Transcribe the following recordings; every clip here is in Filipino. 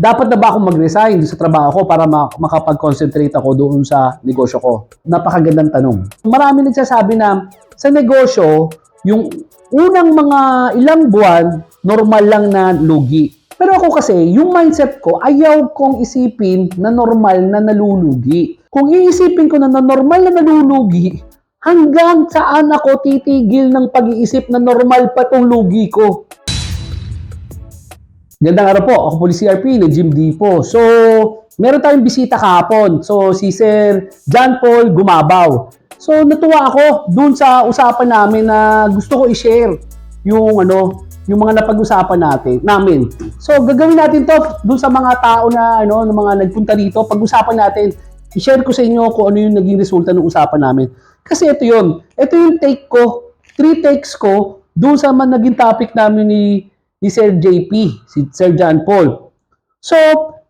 dapat na ba akong mag-resign sa trabaho ko para ma- makapag-concentrate ako doon sa negosyo ko? Napakagandang tanong. Marami nagsasabi na sa negosyo, yung unang mga ilang buwan, normal lang na lugi. Pero ako kasi, yung mindset ko, ayaw kong isipin na normal na nalulugi. Kung iisipin ko na, na normal na nalulugi, hanggang saan ako titigil ng pag-iisip na normal pa tong lugi ko? Gandang araw po, ako po ni CRP, ni Jim Dipo. So, meron tayong bisita kahapon. So, si Sir John Paul Gumabaw. So, natuwa ako dun sa usapan namin na gusto ko i-share yung ano, yung mga napag-usapan natin, namin. So, gagawin natin to dun sa mga tao na ano, ng mga nagpunta dito, pag-usapan natin, i-share ko sa inyo kung ano yung naging resulta ng usapan namin. Kasi ito yun. Ito yung take ko, three takes ko dun sa man naging topic namin ni ni Sir JP, si Sir John Paul. So,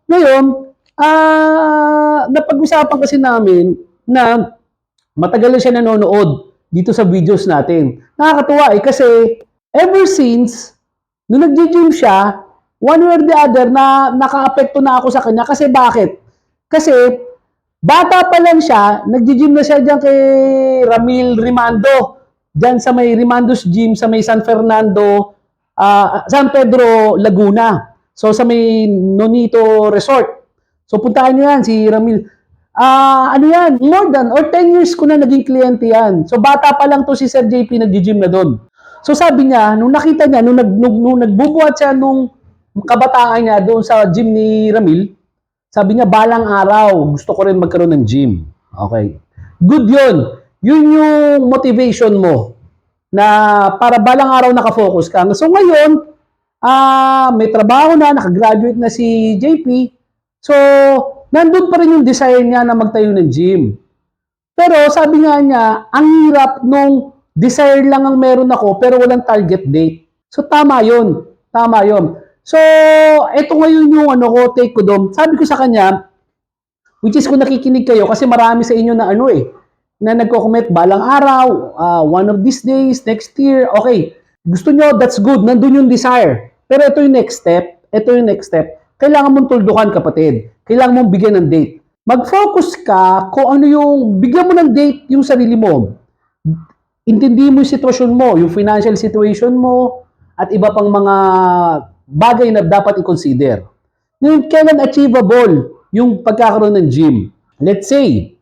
ngayon, ah napag-usapan kasi namin na matagal na siya nanonood dito sa videos natin. Nakakatuwa eh kasi ever since nung nag-gym siya, one way or the other na naka-apekto na ako sa kanya kasi bakit? Kasi bata pa lang siya, nag-gym na siya diyan kay Ramil Rimando. Diyan sa may Rimando's Gym sa may San Fernando, ah, San Pedro, Laguna. So sa may Nonito Resort. So puntahan niyo yan si Ramil. Ah, ano yan? More than or 10 years ko na naging kliyente yan. So bata pa lang to si Sir JP nagji-gym na doon. So sabi niya, nung nakita niya, nung, nag, nung, nung nagbubuhat siya nung kabataan niya doon sa gym ni Ramil, sabi niya, balang araw, gusto ko rin magkaroon ng gym. Okay. Good yun. Yun yung motivation mo na para balang araw nakafocus ka. So ngayon, ah may trabaho na, nakagraduate na si JP. So, nandun pa rin yung desire niya na magtayo ng gym. Pero sabi nga niya, ang hirap nung desire lang ang meron ako pero walang target date. So tama yun. Tama yun. So, eto ngayon yung ano ko, take ko doon. Sabi ko sa kanya, which is kung nakikinig kayo, kasi marami sa inyo na ano eh, na nagko-comment balang araw, ah, one of these days, next year, okay. Gusto nyo, that's good. Nandun yung desire. Pero ito yung next step. Ito yung next step. Kailangan mong tuldukan, kapatid. Kailangan mong bigyan ng date. Mag-focus ka kung ano yung, bigyan mo ng date yung sarili mo. Intindi mo yung sitwasyon mo, yung financial situation mo, at iba pang mga bagay na dapat i-consider. Ngayon, kailan achievable yung pagkakaroon ng gym? Let's say,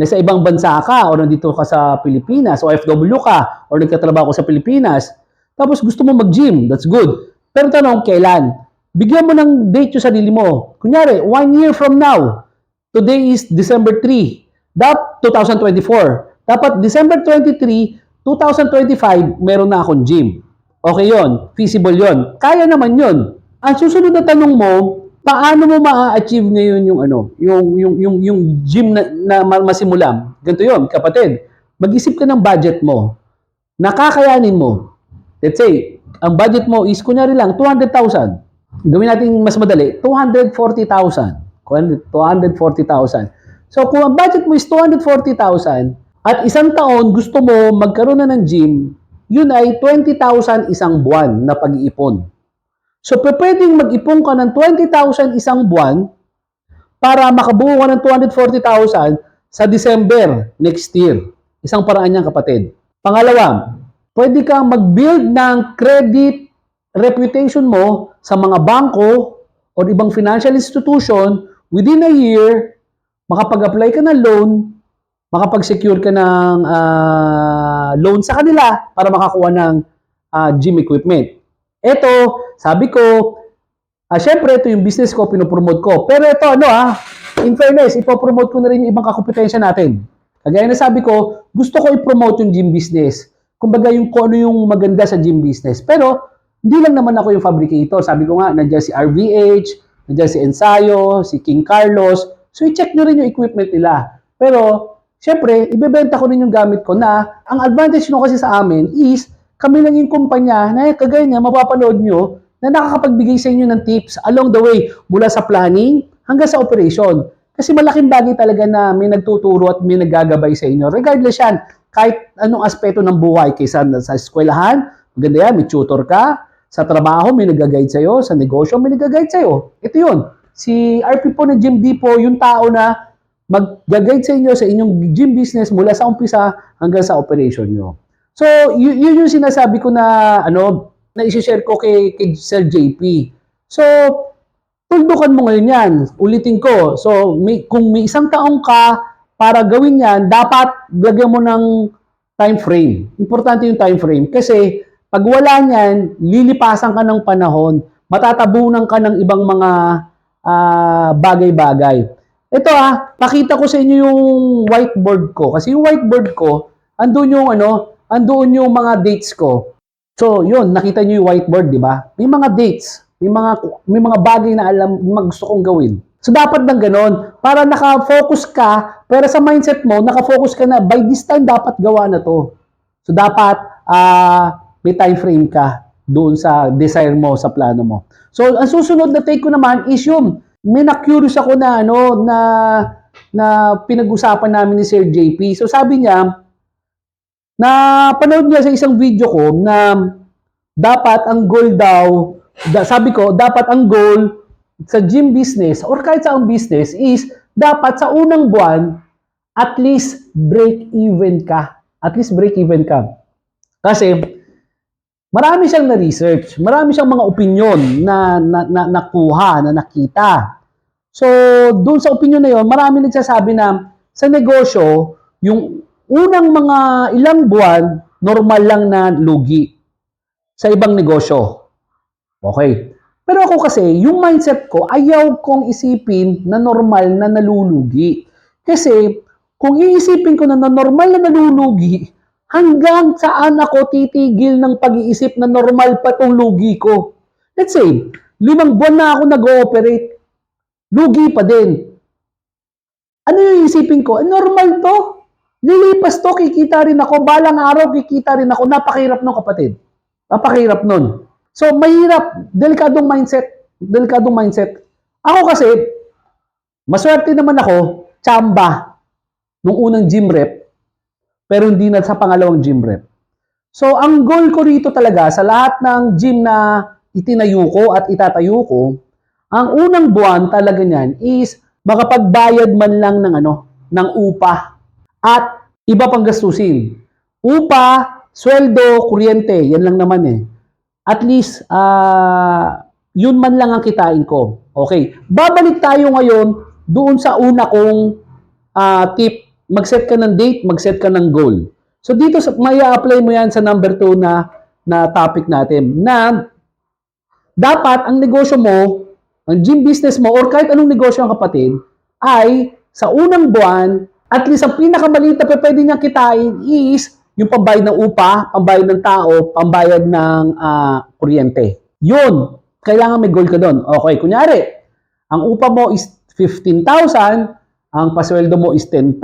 nasa ibang bansa ka o nandito ka sa Pilipinas o FW ka o nagtatrabaho ka sa Pilipinas, tapos gusto mo mag-gym, that's good. Pero tanong, kailan? Bigyan mo ng date yung sarili mo. Kunyari, one year from now, today is December 3, that 2024. Dapat December 23, 2025, meron na akong gym. Okay yon, feasible yon. Kaya naman yon. Ang susunod na tanong mo, paano mo ma-achieve ngayon yung ano, yung yung yung yung gym na, na ma- masimula? Ganito yon, kapatid. Mag-isip ka ng budget mo. Nakakayanin mo. Let's say, ang budget mo is kunyari lang 200,000. Gawin natin mas madali, 240,000. 240,000. So kung ang budget mo is 240,000 at isang taon gusto mo magkaroon na ng gym, yun ay 20,000 isang buwan na pag-iipon. So pwedeng mag-ipon ka ng 20,000 isang buwan para makabuo ka ng 240,000 sa December next year. Isang paraan yan kapatid. Pangalawa, pwede kang mag-build ng credit reputation mo sa mga bangko o ibang financial institution within a year, makapag-apply ka ng loan, makapag-secure ka ng ah, loan sa kanila para makakuha ng ah, gym equipment. Ito, sabi ko, ah, syempre ito yung business ko, pinopromote ko. Pero ito ano ah, in fairness, ipopromote ko na rin yung ibang kakompetensya natin. Kagaya na sabi ko, gusto ko i-promote yung gym business. Kumbaga yung kung ano yung maganda sa gym business. Pero, hindi lang naman ako yung fabricator. Sabi ko nga, nandiyan si RVH, nandiyan si Ensayo, si King Carlos. So, i-check nyo rin yung equipment nila. Pero, syempre, ibebenta ko rin yung gamit ko na ang advantage nyo kasi sa amin is kami lang yung kumpanya na kagaya niya, mapapanood nyo na nakakapagbigay sa inyo ng tips along the way mula sa planning hanggang sa operation. Kasi malaking bagay talaga na may nagtuturo at may naggagabay sa inyo. Regardless yan, kahit anong aspeto ng buhay, kaysa sa eskwelahan, maganda yan, may tutor ka, sa trabaho may nag-guide sa'yo, sa negosyo may nag-guide sa'yo. Ito yun. Si RP po ng Gym Depot, yung tao na mag-guide sa inyo sa inyong gym business mula sa umpisa hanggang sa operation nyo. So, y- yun yung sinasabi ko na, ano, na isi-share ko kay, kay Sir JP. So, tuldukan mo ngayon yan. Ulitin ko. So, may, kung may isang taong ka para gawin yan, dapat lagyan mo ng time frame. Importante yung time frame. Kasi, pag wala niyan, lilipasan ka ng panahon, matatabunan ka ng ibang mga ah, bagay-bagay. Ito ah, pakita ko sa inyo yung whiteboard ko. Kasi yung whiteboard ko, andun yung ano, andun yung mga dates ko. So, yun, nakita niyo yung whiteboard, di ba? May mga dates, may mga may mga bagay na alam, mga gusto kong gawin. So, dapat nang ganon, para naka-focus ka, pero sa mindset mo, naka-focus ka na, by this time, dapat gawa na to. So, dapat, ah, may time frame ka doon sa desire mo, sa plano mo. So, ang susunod na take ko naman is yung, may na-curious ako na, ano, na, na pinag-usapan namin ni Sir JP. So, sabi niya, na panood niya sa isang video ko na dapat ang goal daw, da, sabi ko, dapat ang goal sa gym business or kahit sa ang business is dapat sa unang buwan at least break even ka. At least break even ka. Kasi marami siyang na-research, marami siyang mga opinion na, na, na nakuha, na nakita. So, doon sa opinion na yon, marami nagsasabi na sa negosyo, yung unang mga ilang buwan, normal lang na lugi sa ibang negosyo. Okay. Pero ako kasi, yung mindset ko, ayaw kong isipin na normal na nalulugi. Kasi, kung iisipin ko na, na normal na nalulugi, hanggang saan ako titigil ng pag-iisip na normal pa tong lugi ko? Let's say, limang buwan na ako nag-ooperate. Lugi pa din. Ano yung isipin ko? Normal to. Lilipas to, kikita rin ako. Balang araw, kikita rin ako. Napakahirap nun, kapatid. Napakahirap nun. So, mahirap. Delikadong mindset. Delikadong mindset. Ako kasi, maswerte naman ako, tsamba, nung unang gym rep, pero hindi na sa pangalawang gym rep. So, ang goal ko rito talaga sa lahat ng gym na itinayo ko at itatayo ko, ang unang buwan talaga niyan is makapagbayad man lang ng ano, ng upa at iba pang gastusin. Upa, sweldo, kuryente, yan lang naman eh. At least, ah, yun man lang ang kitain ko. Okay. Babalik tayo ngayon doon sa una kong ah, tip. Mag-set ka ng date, mag-set ka ng goal. So dito, sa- may apply mo yan sa number 2 na, na topic natin. Na dapat ang negosyo mo, ang gym business mo, or kahit anong negosyo ang kapatid, ay sa unang buwan, at least ang pinakamaliit na pwede niyang kitain is yung pambayad ng upa, pambayad ng tao, pambayad ng ah, kuryente. Yun, kailangan may goal ka doon. Okay, kunyari, ang upa mo is 15,000, ang pasweldo mo is 10,000,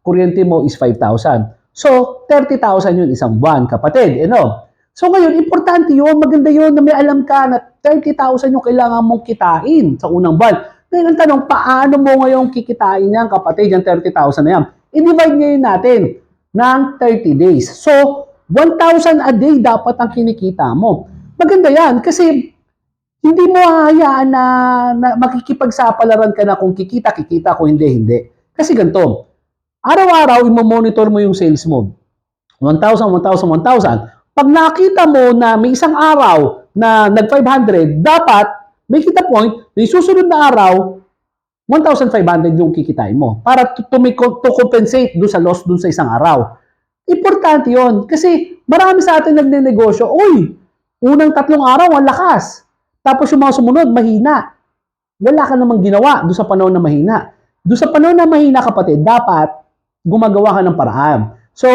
kuryente mo is 5,000. So, 30,000 yun isang buwan, kapatid. You know? So ngayon, importante yun, maganda yun na may alam ka na 30,000 yung kailangan mong kitain sa unang buwan. Ngayon ang tanong, paano mo ngayon kikitain yan, kapatid, yung 30,000 na yan? I-divide ngayon natin ng 30 days. So, 1,000 a day dapat ang kinikita mo. Maganda yan kasi hindi mo hahayaan na, na makikipagsapalaran ka na kung kikita, kikita, kung hindi, hindi. Kasi ganito, araw-araw, imo-monitor mo yung sales mo. 1,000, 1,000, 1,000. Pag nakita mo na may isang araw na nag-500, dapat may kita point na susunod na araw, 1,500 yung kikitain mo para to, to, make- to compensate doon sa loss doon sa isang araw. Importante yon kasi marami sa atin nagne-negosyo, uy, unang tatlong araw, ang lakas. Tapos yung mga sumunod, mahina. Wala ka namang ginawa doon sa panahon na mahina. Doon sa panahon na mahina, kapatid, dapat gumagawa ka ng paraan. So,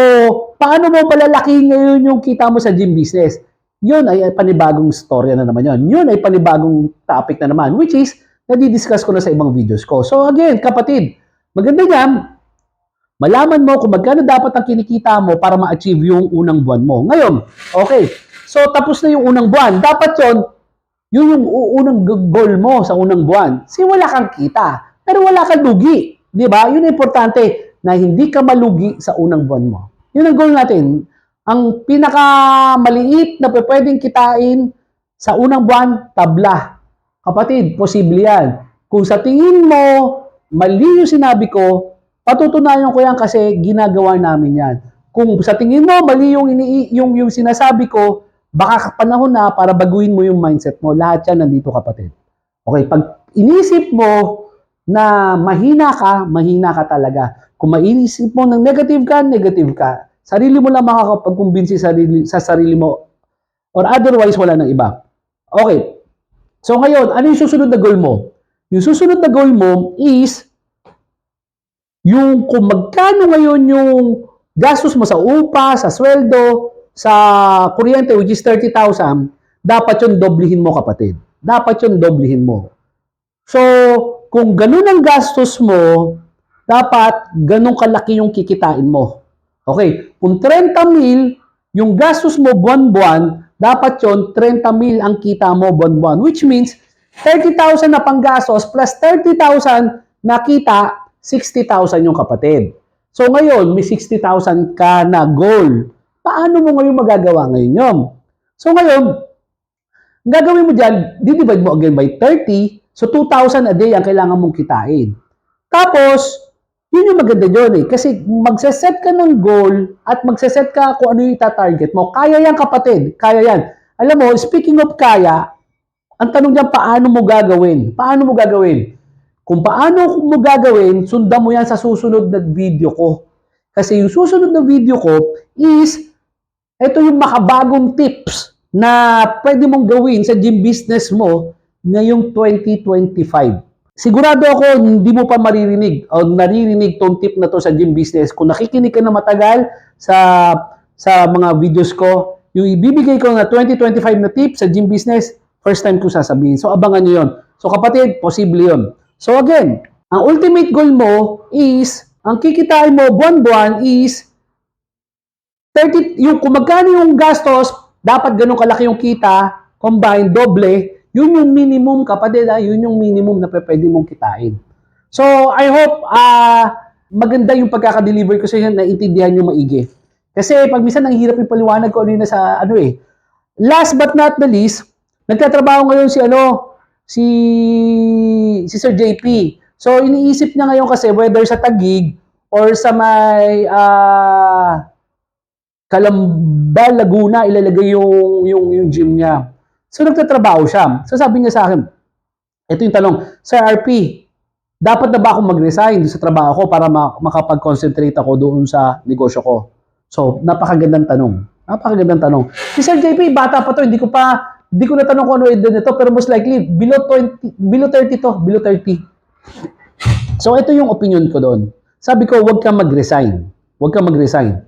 paano mo palalaki ngayon yung kita mo sa gym business? Yun ay panibagong storya na naman yun. Yun ay panibagong topic na naman, which is, nadidiscuss ko na sa ibang videos ko. So again, kapatid, maganda yan, malaman mo kung magkano dapat ang kinikita mo para ma-achieve yung unang buwan mo. Ngayon, okay, so tapos na yung unang buwan. Dapat yon yun yung unang goal mo sa unang buwan. Kasi wala kang kita, pero wala kang lugi. Di ba? Yun ang importante, na hindi ka malugi sa unang buwan mo. Yun ang goal natin. Ang pinakamaliit na pwedeng kitain sa unang buwan, tabla. Kapatid, posible yan. Kung sa tingin mo, mali yung sinabi ko, patutunayan ko yan kasi ginagawa namin yan. Kung sa tingin mo, mali yung, ini, yung, yung sinasabi ko, baka panahon na para baguhin mo yung mindset mo. Lahat yan nandito kapatid. Okay, pag inisip mo na mahina ka, mahina ka talaga. Kung mainisip mo ng negative ka, negative ka. Sarili mo lang makakapagkumbinsi sarili, sa sarili mo or otherwise wala nang iba. Okay. So ngayon, ano yung susunod na goal mo? Yung susunod na goal mo is yung kung magkano ngayon yung gastos mo sa upa, sa sweldo, sa kuryente which is 30,000, dapat yun doblihin mo kapatid. Dapat yun doblihin mo. So, kung ganun ang gastos mo, dapat ganun kalaki yung kikitain mo. Okay, kung 30 mil, yung gastos mo buwan-buwan, dapat yon 30 mil ang kita mo buwan-buwan. Which means, 30,000 na panggastos plus 30,000 na kita, 60,000 yung kapatid. So ngayon, may 60,000 ka na goal. Paano mo ngayon magagawa ngayon yun? So ngayon, gagawin mo dyan, didivide mo again by 30, so 2,000 a day ang kailangan mong kitain. Tapos, yun yung maganda dyan eh. Kasi magsaset ka ng goal at magsaset ka kung ano yung itatarget mo. Kaya yan kapatid, kaya yan. Alam mo, speaking of kaya, ang tanong dyan, paano mo gagawin? Paano mo gagawin? Kung paano mo gagawin, sundan mo yan sa susunod na video ko. Kasi yung susunod na video ko is, ito yung makabagong tips na pwede mong gawin sa gym business mo ngayong 2025. Sigurado ako hindi mo pa maririnig o naririnig tong tip na to sa gym business. Kung nakikinig ka na matagal sa sa mga videos ko, yung ibibigay ko na 2025 na tip sa gym business, first time ko sasabihin. So abangan nyo yun. So kapatid, posible yun. So again, ang ultimate goal mo is, ang kikitain mo buwan-buwan is 30, yung kung magkano yung gastos, dapat ganun kalaki yung kita, combine, doble, yun yung minimum kapatid, ah, yun yung minimum na pwede mong kitain. So, I hope ah maganda yung pagkakadeliver ko sa inyo, naintindihan nyo maigi. Kasi pag minsan ang hirap yung paliwanag ko ano yun sa ano eh. Last but not the least, nagtatrabaho ngayon si ano, si si Sir JP. So iniisip niya ngayon kasi whether sa Tagig or sa may ah Kalamba, Laguna, ilalagay yung, yung, yung gym niya. So, nagtatrabaho siya. So, sabi niya sa akin, ito yung tanong, Sir RP, dapat na ba ako mag-resign sa trabaho ko para ma- makapag-concentrate ako doon sa negosyo ko? So, napakagandang tanong. Napakagandang tanong. Si Sir JP, bata pa to, hindi ko pa, hindi ko natanong kung ano edad nito, pero most likely, below 20, below 30 to, below 30. So, ito yung opinion ko doon. Sabi ko, huwag kang mag-resign. Huwag kang mag-resign.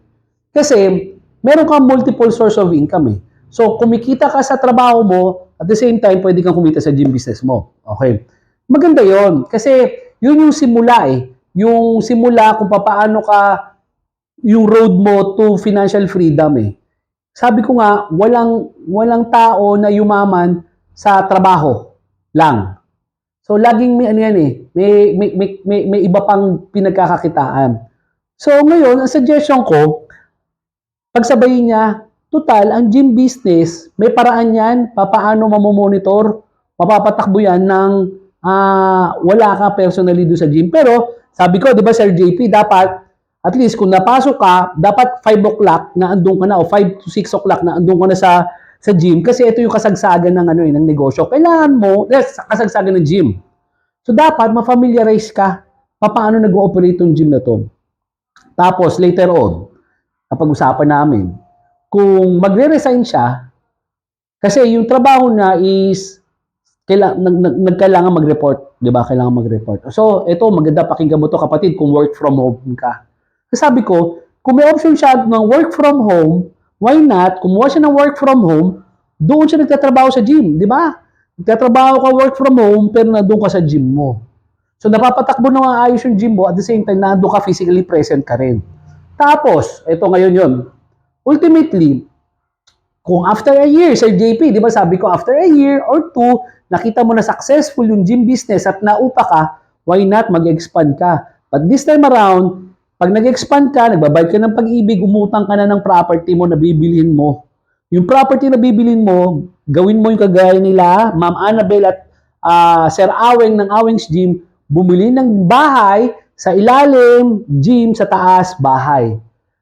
Kasi, meron kang multiple source of income eh. So, kumikita ka sa trabaho mo, at the same time, pwede kang kumita sa gym business mo. Okay. Maganda yon Kasi, yun yung simula eh. Yung simula kung paano ka, yung road mo to financial freedom eh. Sabi ko nga, walang, walang tao na yumaman sa trabaho lang. So, laging may ano yan eh, may, may, may, may, may iba pang pinagkakakitaan. So, ngayon, ang suggestion ko, pagsabayin niya, total, ang gym business, may paraan yan, papaano mamomonitor, mapapatakbo yan ng ah, wala ka personally doon sa gym. Pero, sabi ko, di ba, Sir JP, dapat, at least kung napasok ka, dapat 5 o'clock na andun ka na, o 5 to 6 o'clock na andun ka na sa sa gym kasi ito yung kasagsagan ng ano eh, ng negosyo. Kailangan mo, yes, kasagsagan ng gym. So dapat ma-familiarize ka paano nag-ooperate yung gym na to. Tapos later on, napag-usapan namin, kung magre-resign siya, kasi yung trabaho na is kaila, nag, nag, nagkailangan mag-report, 'di ba? Kailangan mag-report. So, ito maganda pakinggan mo to kapatid kung work from home ka. Kasi sabi ko, kung may option siya ng work from home, why not? Kumuha siya ng work from home, doon siya nagtatrabaho sa gym, 'di ba? Nagtatrabaho ka work from home pero nandoon ka sa gym mo. So napapatakbo na nga ayos yung gym mo at the same time nandoon ka physically present ka rin. Tapos, ito ngayon yon. Ultimately, kung after a year, Sir JP, di ba sabi ko, after a year or two, nakita mo na successful yung gym business at naupa ka, why not mag-expand ka? But this time around, pag nag-expand ka, nagbabayad ka ng pag-ibig, umutang ka na ng property mo na bibilhin mo. Yung property na bibilhin mo, gawin mo yung kagaya nila, Ma'am Annabel at ah, Sir Aweng ng Aweng's Gym bumili ng bahay sa ilalim, gym sa taas, bahay.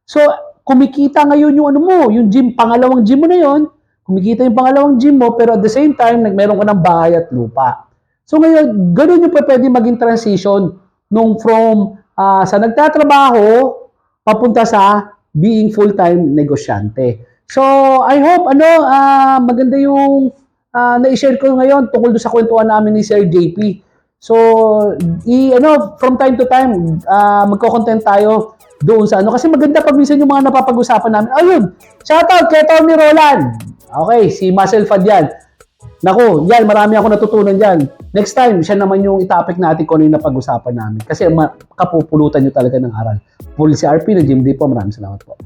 So, kumikita ngayon yung ano mo, yung gym, pangalawang gym mo na yon, kumikita yung pangalawang gym mo, pero at the same time, nagmeron ka ng bahay at lupa. So ngayon, ganun yung pwede maging transition nung from ah, sa nagtatrabaho papunta sa being full-time negosyante. So, I hope ano ah, maganda yung ah, na-share ko ngayon tungkol sa kwentuhan namin ni Sir JP. So, i ano from time to time ah, magko-content tayo doon sa ano kasi maganda pag minsan yung mga napapag-usapan namin. Ayun, shoutout kay Tony Roland. Okay, si Marcel Fad yan. Naku, yan, marami ako natutunan dyan. Next time, siya naman yung itapik natin kung ano yung napag-usapan namin. Kasi kapupulutan nyo talaga ng aral. Full CRP ng Jim D po. Maraming salamat po.